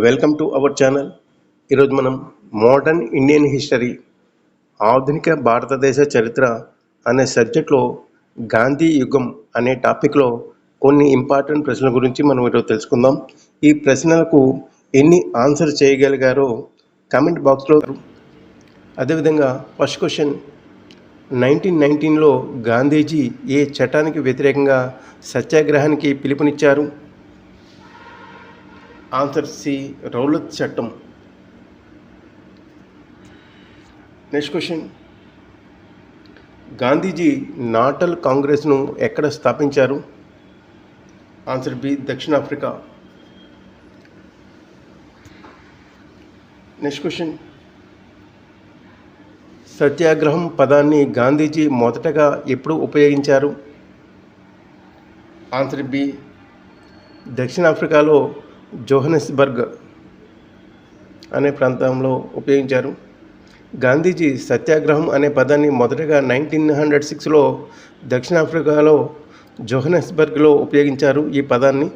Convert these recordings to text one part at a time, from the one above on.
Welcome to our channel. ఈరోజు మనం modern Indian history ఆధునిక భారతదేశ చరిత్ర అనే సబ్జెక్ట్లో గాంధీ యుగం అనే టాపిక్లో కొన్ని ఇంపార్టెంట్ ప్రశ్నల గురించి మనం ఈరోజు తెలుసుకుందాం. ఈ ప్రశ్నలకు ఎన్ని ఆన్సర్ చేయగలిగారో కమెంట్ బాక్స్లో అదేవిధంగా ఫస్ట్ క్వశ్చన్ నైన్టీన్ నైన్టీన్లో గాంధీజీ ఏ చట్టానికి వ్యతిరేకంగా సత్యాగ్రహానికి పిలుపునిచ్చారు? ఆన్సర్ సి రౌలత్ చట్టం. నెక్స్ట్ క్వశ్చన్ గాంధీజీ నాటల్ కాంగ్రెస్ను ఎక్కడ స్థాపించారు? ఆన్సర్ బి దక్షిణాఫ్రికా నెక్స్ట్ క్వశ్చన్ సత్యాగ్రహం పదాన్ని గాంధీజీ మొదటగా ఎప్పుడు ఉపయోగించారు? ఆన్సర్ బి దక్షిణాఫ్రికాలో జోహనెస్బర్గ్ అనే ప్రాంతంలో ఉపయోగించారు. గాంధీజీ సత్యాగ్రహం అనే పదాన్ని మొదటగా నైన్టీన్ హండ్రెడ్ సిక్స్లో దక్షిణాఫ్రికాలో జోహనస్బర్గ్లో ఉపయోగించారు. ఈ పదాన్ని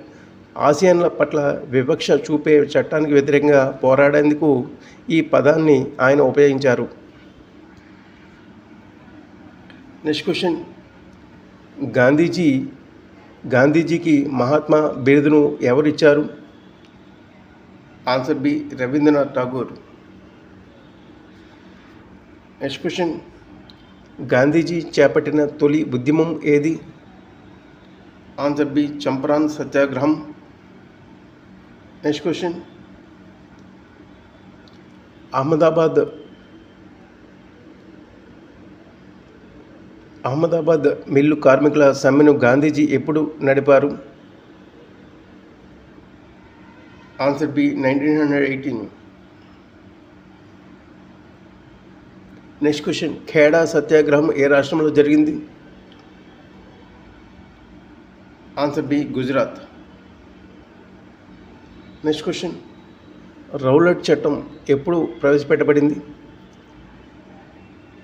ఆసియన్ల పట్ల వివక్ష చూపే చట్టానికి వ్యతిరేకంగా పోరాడేందుకు ఈ పదాన్ని ఆయన ఉపయోగించారు. Next question. గాంధీజీ గాంధీజీకి మహాత్మా బిరుదును ఎవరిచ్చారు? Answer B Rabindranath Tagore. Next question Gandhiji చేపట్టిన తొలి ఉద్యమం ఏది? ఆన్సర్ బి చంపరాన్ సత్యాగ్రహం. Next question Ahmedabad. Ahmedabad mill కార్మికుల సమ్మెను గాంధీజీ ఎప్పుడు నడిపారు? Answer B nineteen hundred eighteen. Next question Kheda సత్యాగ్రహం ఏ రాష్ట్రంలో జరిగింది? Answer B Gujarat. Next question Rowlatt చట్టం ఎప్పుడు ప్రవేశపెట్టబడింది?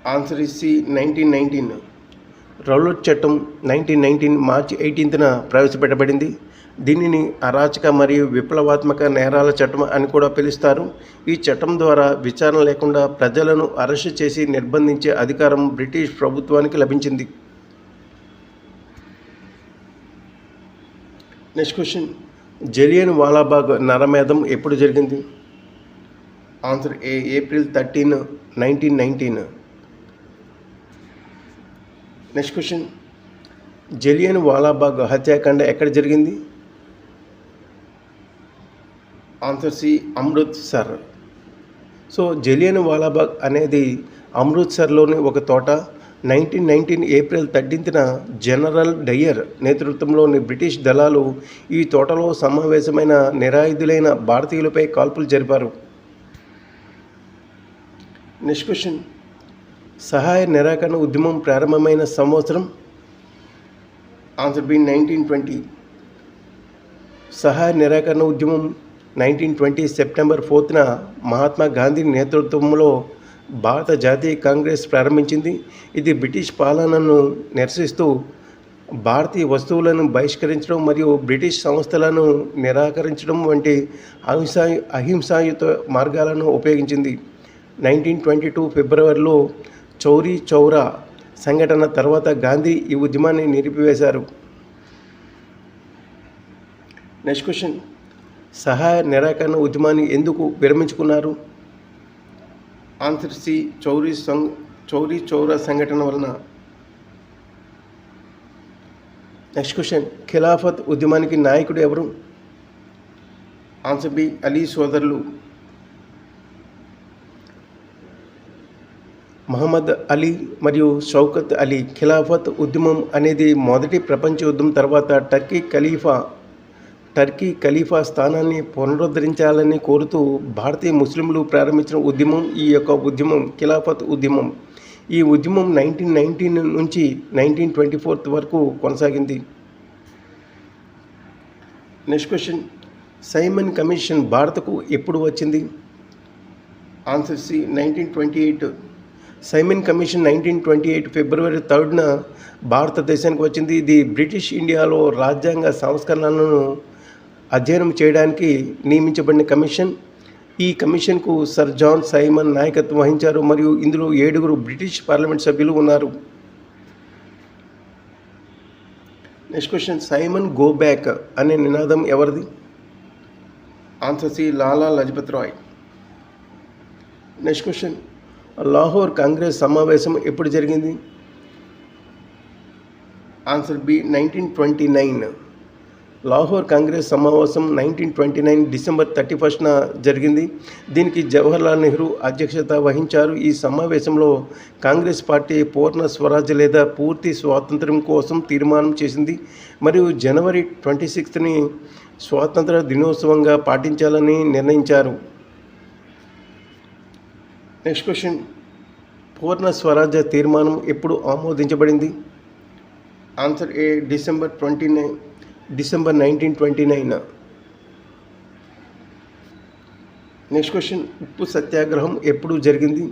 Answer is C nineteen nineteen. Rowlatt చట్టం నైన్టీన్ నైన్టీన్ మార్చి ఎయిటీన్త్న ప్రవేశపెట్టబడింది. దీనిని అరాచక మరియు విప్లవాత్మక నేరాల చట్టం అని కూడా పిలుస్తారు. ఈ చట్టం ద్వారా విచారణ లేకుండా ప్రజలను అరెస్టు చేసి నిర్బంధించే అధికారం బ్రిటిష్ ప్రభుత్వానికి లభించింది. Next question. జలియన్ వాలాబాగ్ నరమేధం ఎప్పుడు జరిగింది? Answer A April thirteen nineteen nineteen. Next question. Jallian Walabagh హత్యాకాండ ఎక్కడ జరిగింది? Answer C Amritsar so Jallian Walabagh అనేది అమృత్సర్లోని ఒక తోట. నైన్టీన్ నైన్టీన్ ఏప్రిల్ థర్టీన్త్న జనరల్ డయ్యర్ నేతృత్వంలోని బ్రిటిష్ దళాలు ఈ తోటలో సమావేశమైన నిరాయుధులైన భారతీయులపై కాల్పులు జరిపారు. నెక్స్ట్ క్వశ్చన్ సహాయ నిరాకరణ ఉద్యమం ప్రారంభమైన సంవత్సరం. ఆన్సర్ బి నైన్టీన్ ట్వంటీ సహాయ నిరాకరణ ఉద్యమం నైన్టీన్ ట్వంటీ సెప్టెంబర్ ఫోర్త్న మహాత్మా గాంధీ నేతృత్వంలో భారత జాతీయ కాంగ్రెస్ ప్రారంభించింది. ఇది బ్రిటిష్ పాలనను నిరసిస్తూ భారతీయ వస్తువులను బహిష్కరించడం మరియు బ్రిటిష్ సంస్థలను నిరాకరించడం వంటి అహింసా అహింసాయుత మార్గాలను ఉపయోగించింది. నైన్టీన్ ట్వంటీ టూ ఫిబ్రవరిలో చౌరీ చౌరా సంఘటన తర్వాత గాంధీ ఈ ఉద్యమాన్ని నిలిపివేశారు. Next question. సహాయ నిరాకరణ ఉద్యమాన్ని ఎందుకు విరమించుకున్నారు? ఆన్సర్ సి చౌరీ సంఘ్ చౌరీ చౌరా సంఘటన వలన. నెక్స్ట్ క్వశ్చన్ ఖిలాఫత్ ఉద్యమానికి నాయకుడు ఎవరు? ఆన్సర్ బి అలీ సోదరులు. మహమ్మద్ అలీ మరియు షౌకత్ అలీ ఖిలాఫత్ ఉద్యమం అనేది మొదటి ప్రపంచ యుద్ధం తర్వాత టర్కీ ఖలీఫా టర్కీ ఖలీఫా స్థానాన్ని పునరుద్ధరించాలని కోరుతూ భారతీయ ముస్లింలు ప్రారంభించిన ఉద్యమం ఈ యొక్క ఉద్యమం ఖిలాఫత్ ఉద్యమం. ఈ ఉద్యమం నైన్టీన్ నైన్టీన్ నుంచి నైన్టీన్ ట్వంటీ ఫోర్త్ వరకు కొనసాగింది. Next question. సైమన్ కమిషన్ భారత్కు ఎప్పుడు వచ్చింది? Answer C nineteen twenty eight. Simon Commission nineteen twenty eight ఫిబ్రవరి థర్డ్న భారతదేశానికి వచ్చింది. ఇది బ్రిటిష్ ఇండియాలో రాజ్యాంగ సంస్కరణలను అధ్యయనం చేయడానికి నియమించబడిన కమిషన్. ఈ కమిషన్కు సర్ జాన్ సైమన్ నాయకత్వం వహించారు మరియు ఇందులో ఏడుగురు బ్రిటిష్ పార్లమెంట్ సభ్యులు ఉన్నారు. Next question Simon go back అనే నినాదం ఎవరిది? Answer C Lala Lajpat Rai. Next question Lahore Congress సమావేశం ఎప్పుడు జరిగింది? Answer B nineteen twenty nine. Lahore Congress సమావేశం nineteen twenty nine December thirty ఫస్ట్న జరిగింది. దీనికి జవహర్లాల్ నెహ్రూ అధ్యక్షత వహించారు. ఈ సమావేశంలో కాంగ్రెస్ పార్టీ పూర్ణ స్వరాజ్య లేదా పూర్తి స్వాతంత్ర్యం కోసం తీర్మానం చేసింది. మరియు జనవరి ట్వంటీ సిక్స్త్ని స్వాతంత్ర దినోత్సవంగా పాటించాలని నిర్ణయించారు. Next question. పూర్ణ స్వరాజ్య తీర్మానం ఎప్పుడు ఆమోదించబడింది? Answer A December twenty nine December nineteen twenty nine next question ఉప్పు సత్యాగ్రహం ఎప్పుడు జరిగింది?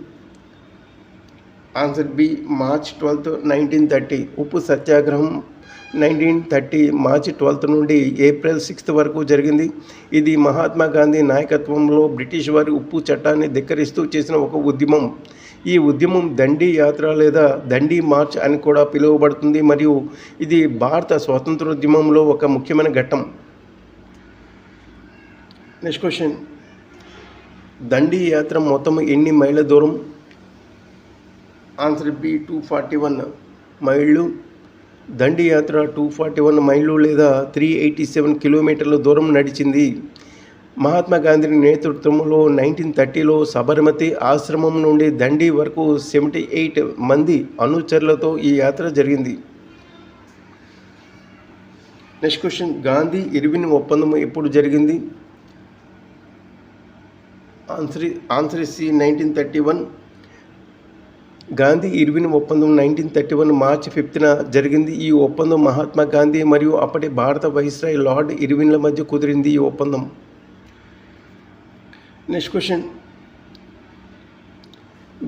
Answer B March twelfth nineteen thirty ఉప్పు సత్యాగ్రహం నైన్టీన్ థర్టీ మార్చి ట్వెల్త్ నుండి ఏప్రిల్ సిక్స్త్ వరకు జరిగింది. ఇది మహాత్మా గాంధీ నాయకత్వంలో బ్రిటిష్ వారి ఉప్పు చట్టాన్ని ధిక్కరిస్తూ చేసిన ఒక ఉద్యమం. ఈ ఉద్యమం దండి యాత్ర లేదా దండి మార్చ్ అని కూడా పిలువబడుతుంది. మరియు ఇది భారత స్వాతంత్రోద్యమంలో ఒక ముఖ్యమైన ఘట్టం. నెక్స్ట్ క్వశ్చన్ దండి యాత్ర మొత్తం ఎన్ని మైళ్ళ దూరం? Answer B two forty one మైళ్ళు. దండి యాత్ర టూ ఫార్టీ వన్ మైళ్ళు లేదా త్రీ ఎయిటీ సెవెన్ కిలోమీటర్ల దూరం నడిచింది. మహాత్మా గాంధీ నేతృత్వంలో నైన్టీన్ థర్టీలో సబర్మతి ఆశ్రమం నుండి దండి వరకు సెవెంటీ ఎయిట్ మంది అనుచరులతో ఈ యాత్ర జరిగింది. Next question. గాంధీ ఇర్విన్ ఒప్పందం ఎప్పుడు జరిగింది? Answer answer C nineteen thirty one. Gandhi Irwin ఒప్పందం నైన్టీన్ థర్టీ వన్ మార్చ్ ఫిఫ్త్న జరిగింది. ఈ ఒప్పందం మహాత్మా గాంధీ మరియు అప్పటి భారత వైస్రాయ్ లార్డ్ ఇర్విన్ల మధ్య కుదిరింది. ఈ ఒప్పందం నెక్స్ట్ క్వశ్చన్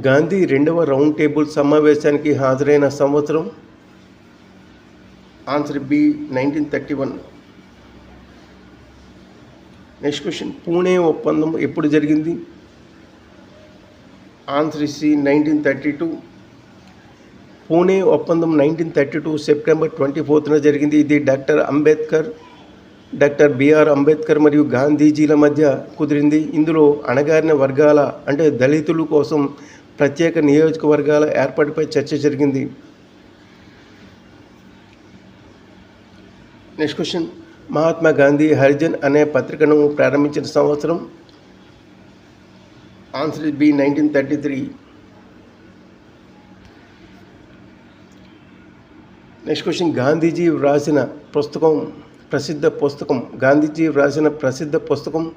గాంధీ రెండవ రౌండ్ టేబుల్ సమావేశానికి హాజరైన సంవత్సరం? Answer B nineteen thirty one next question Pune ఒప్పందం ఎప్పుడు జరిగింది? Answer C nineteen thirty two Pune ఒప్పందం nineteen thirty two September twenty ఫోర్త్న జరిగింది. ఇది doctor Ambedkar doctor BR Ambedkar మరియు గాంధీజీల మధ్య కుదిరింది. ఇందులో అణగారిన వర్గాల అంటే దళితుల కోసం ప్రత్యేక నియోజకవర్గాల ఏర్పాటుపై చర్చ జరిగింది. Next question. మహాత్మా గాంధీ హరిజన్ అనే పత్రికను ప్రారంభించిన సంవత్సరం answer B nineteen thirty three. Next question. Gandhiji వ్రాసిన పుస్తకం ప్రసిద్ధ పుస్తకం. గాంధీజీ వ్రాసిన ప్రసిద్ధ పుస్తకం.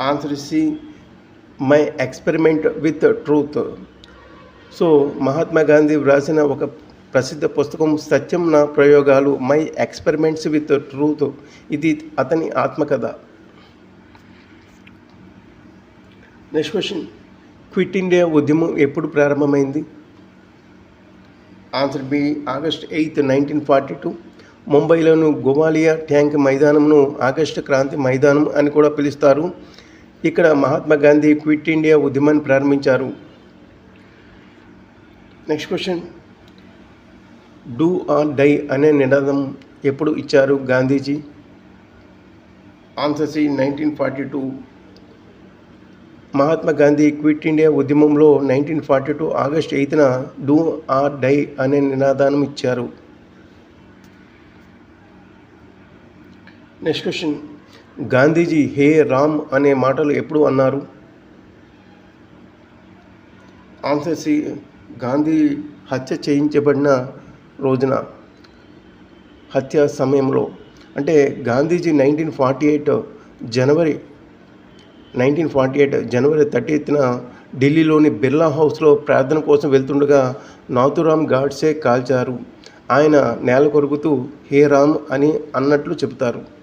Answer C my experiment with truth so Mahatma Gandhi వ్రాసిన ఒక ప్రసిద్ధ పుస్తకం సత్యం నా ప్రయోగాలు మై ఎక్స్పెరిమెంట్స్ విత్ ట్రూత్ ఇది అతని ఆత్మకథ. నెక్స్ట్ క్వశ్చన్ క్విట్ ఇండియా ఉద్యమం ఎప్పుడు ప్రారంభమైంది? Answer B August eighth nineteen forty two ముంబైలోని గోవాలియా ట్యాంక్ మైదానంను ఆగస్టు క్రాంతి మైదానం అని కూడా పిలుస్తారు. ఇక్కడ మహాత్మా గాంధీ క్విట్ ఇండియా ఉద్యమాన్ని ప్రారంభించారు. Next question. Do or die అనే నినాదం ఎప్పుడు ఇచ్చారు Gandhiji? Answer C nineteen forty two. Mahatma Gandhi quit India ఉద్యమంలో నైన్టీన్ ఫార్టీ టూ ఆగస్ట్ ఎయిత్న డూ ఆర్ డై అనే నినాదానం ఇచ్చారు. నెక్స్ట్ క్వశ్చన్ గాంధీజీ హే రామ్ అనే మాటలు ఎప్పుడు అన్నారు? ఆన్సర్ సి గాంధీ హత్య చేయించబడిన రోజున హత్య సమయంలో. అంటే గాంధీజీ నైన్టీన్ ఫార్టీ ఎయిట్ జనవరి నైన్టీన్ ఫార్టీ ఎయిట్ జనవరి థర్టీత్న ఢిల్లీలోని బిర్లా హౌస్లో ప్రార్థన కోసం వెళ్తుండగా నాథురామ్ గాడ్సే కాల్చారు. ఆయన నేల కొరుకుతూ హే రామ్ అని అన్నట్లు చెబుతారు.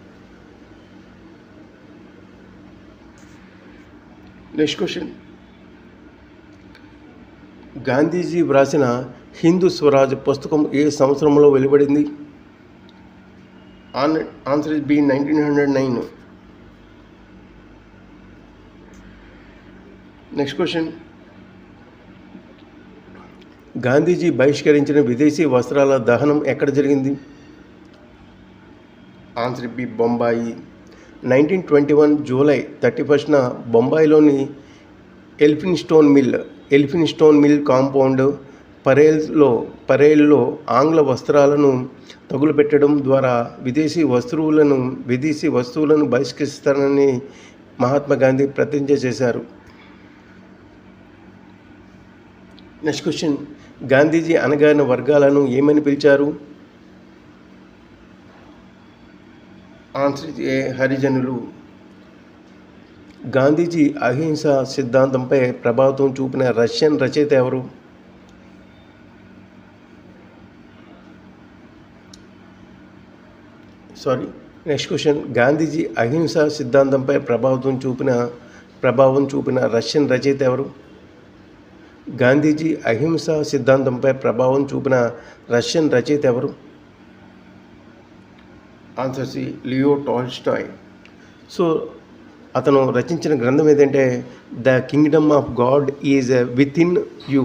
నెక్స్ట్ క్వశ్చన్ గాంధీజీ వ్రాసిన హిందూ స్వరాజ్ పుస్తకం ఏ సంవత్సరంలో వెలువడింది? An answer is B nineteen hundred nine next question Gandhiji బహిష్కరించిన విదేశీ వస్త్రాల దహనం ఎక్కడ జరిగింది? Answer B Bombay nineteen twenty one July thirty ఫస్ట్న బొంబాయిలోని Elphinstone mill Elphinstone mill compound పరేల్లో పరేల్లో ఆంగ్ల వస్త్రాలను తగులుపెట్టడం ద్వారా విదేశీ వస్తువులను విదేశీ వస్తువులను బహిష్కరిస్తారని మహాత్మా గాంధీ ప్రతిజ్ఞ చేశారు. Next question. గాంధీజీ అనగారిన వర్గాలను ఏమని పిలిచారు? ఆన్సర్ హరిజనులు గాంధీజీ అహింస సిద్ధాంతంపై ప్రభావితం చూపిన రష్యన్ రచయిత ఎవరు? సారీ నెక్స్ట్ క్వశ్చన్ గాంధీజీ అహింస సిద్ధాంతంపై ప్రభావితం చూపిన ప్రభావం చూపిన రష్యన్ రచయిత ఎవరు? గాంధీజీ అహింస సిద్ధాంతంపై ప్రభావం చూపిన రష్యన్ రచయిత ఎవరు? Answer C Leo Tolstoy so అతను రచించిన గ్రంథం ఏదంటే the kingdom of God is within you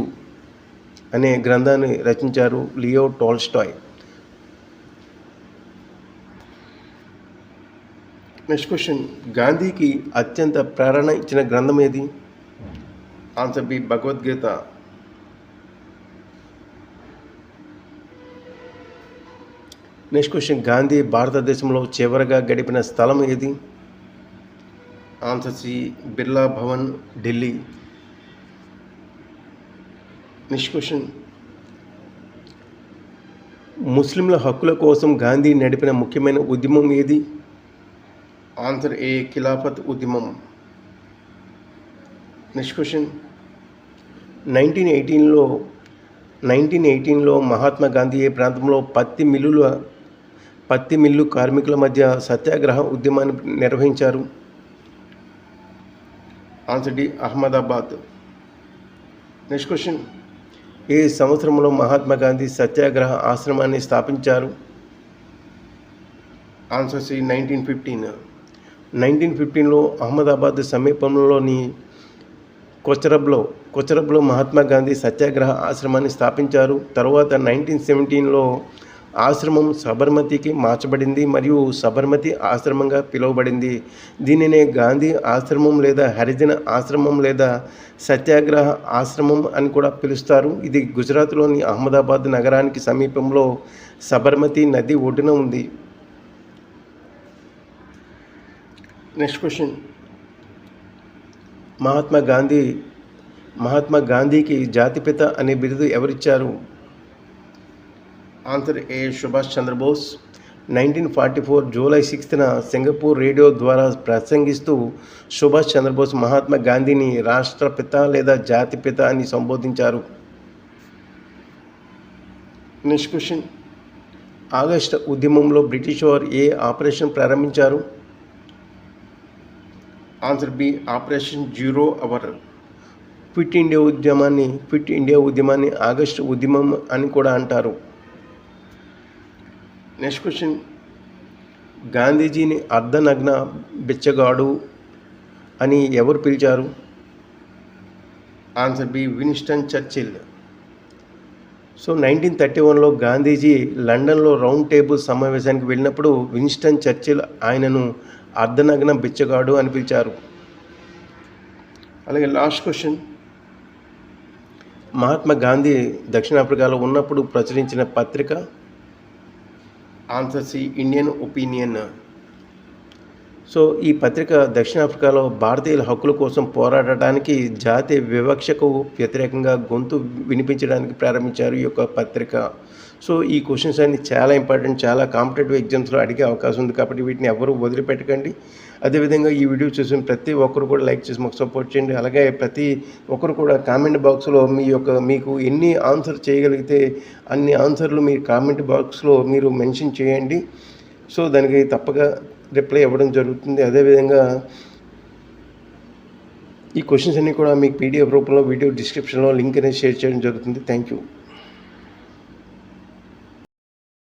అనే గ్రంథాన్ని రచించారు లియో టాల్స్టాయ్ నెక్స్ట్ క్వశ్చన్ గాంధీకి అత్యంత ప్రేరణ ఇచ్చిన గ్రంథం ఏది? Answer B Bhagavad Gita next question Gandhi భారతదేశంలో చివరగా గడిపిన స్థలం ఏది? Answer C Birla Bhavan Delhi next question ముస్లింల హక్కుల కోసం గాంధీ నడిపిన ముఖ్యమైన ఉద్యమం ఏది? ఆన్సర్ ఏ ఖిలాఫత్ ఉద్యమం నెక్స్ట్ క్వశ్చన్ నైన్టీన్ ఎయిటీన్లో నైన్టీన్ ఎయిటీన్లో మహాత్మా గాంధీ ఏ ప్రాంతంలో పత్తి మిల్లుల పత్తి మిల్లు కార్మికుల మధ్య సత్యాగ్రహ ఉద్యమాన్ని నిర్వహించారు. Answer D Ahmedabad. Next question. ఏ సంవత్సరంలో మహాత్మా గాంధీ సత్యాగ్రహ ఆశ్రమాన్ని స్థాపించారు. Answer C nineteen fifteen. Nineteen ఫిఫ్టీన్లో అహ్మదాబాద్ సమీపంలోని కొచరబ్లో కొచరబ్లో మహాత్మా గాంధీ సత్యాగ్రహ ఆశ్రమాన్ని స్థాపించారు. తర్వాత నైన్టీన్ సెవెంటీన్లో ఆశ్రమం సబర్మతికి మార్చబడింది మరియు సబర్మతి ఆశ్రమంగా పిలువబడింది. దీనినే గాంధీ ఆశ్రమం లేదా హరిజన ఆశ్రమం లేదా సత్యాగ్రహ ఆశ్రమం అని కూడా పిలుస్తారు. ఇది గుజరాత్లోని అహ్మదాబాద్ నగరానికి సమీపంలో సబర్మతి నది ఒడ్డున ఉంది. Next question. మహాత్మా గాంధీ మహాత్మా గాంధీకి జాతిపిత అనే బిరుదు ఎవరిచ్చారు? Answer A Subhash Chandrabose nineteen forty four July సిక్స్త్న Singapore radio ద్వారా ప్రసంగిస్తూ సుభాష్ చంద్రబోస్ మహాత్మా గాంధీని రాష్ట్రపిత లేదా జాతిపిత అని సంబోధించారు. Next question. ఆగస్ట్ ఉద్యమంలో బ్రిటిష్ వారు ఏ ఆపరేషన్ ప్రారంభించారు? Answer B operation zero hour. Quit India ఉద్యమాన్ని క్విట్ ఇండియా ఉద్యమాన్ని ఆగస్టు ఉద్యమం అని కూడా అంటారు. నెక్స్ట్ క్వశ్చన్ గాంధీజీని అర్ధనగ్న బిచ్చగాడు అని ఎవరు పిలిచారు? Answer B Winston Churchill so nineteen thirty వన్లో గాంధీజీ లండన్లో రౌండ్ టేబుల్ సమావేశానికి వెళ్ళినప్పుడు విన్స్టన్ చర్చిల్ ఆయనను అర్ధనగ్న బిచ్చగాడు అని పిలిచారు. అలాగే లాస్ట్ క్వశ్చన్ మహాత్మా గాంధీ దక్షిణాఫ్రికాలో ఉన్నప్పుడు ప్రచురించిన పత్రిక answer C Indian Opinion. So ఈ పత్రిక దక్షిణాఫ్రికాలో భారతీయుల హక్కుల కోసం పోరాడటానికి జాతి వివక్షకు వ్యతిరేకంగా గొంతు వినిపించడానికి ప్రారంభించారు ఈ యొక్క పత్రిక. సో ఈ క్వశ్చన్స్ అన్ని చాలా ఇంపార్టెంట్ చాలా కాంపిటేటివ్ ఎగ్జామ్స్లో అడిగే అవకాశం ఉంది కాబట్టి వీటిని ఎవరు వదిలిపెట్టకండి. అదేవిధంగా ఈ వీడియో చూసిన ప్రతి ఒక్కరు కూడా లైక్ చేసి మాకు సపోర్ట్ చేయండి. అలాగే ప్రతి ఒక్కరు కూడా కామెంట్ బాక్స్లో మీ యొక్క మీకు ఎన్ని ఆన్సర్ చేయగలిగితే అన్ని ఆన్సర్లు మీ కామెంట్ బాక్స్లో మీరు మెన్షన్ చేయండి. సో దానికి తప్పగా రిప్లై ఇవ్వడం జరుగుతుంది. అదేవిధంగా ఈ క్వశ్చన్స్ అన్నీ కూడా మీకు పీడిఎఫ్ రూపంలో వీడియో డిస్క్రిప్షన్లో లింక్ అనేది షేర్ చేయడం జరుగుతుంది. Thank you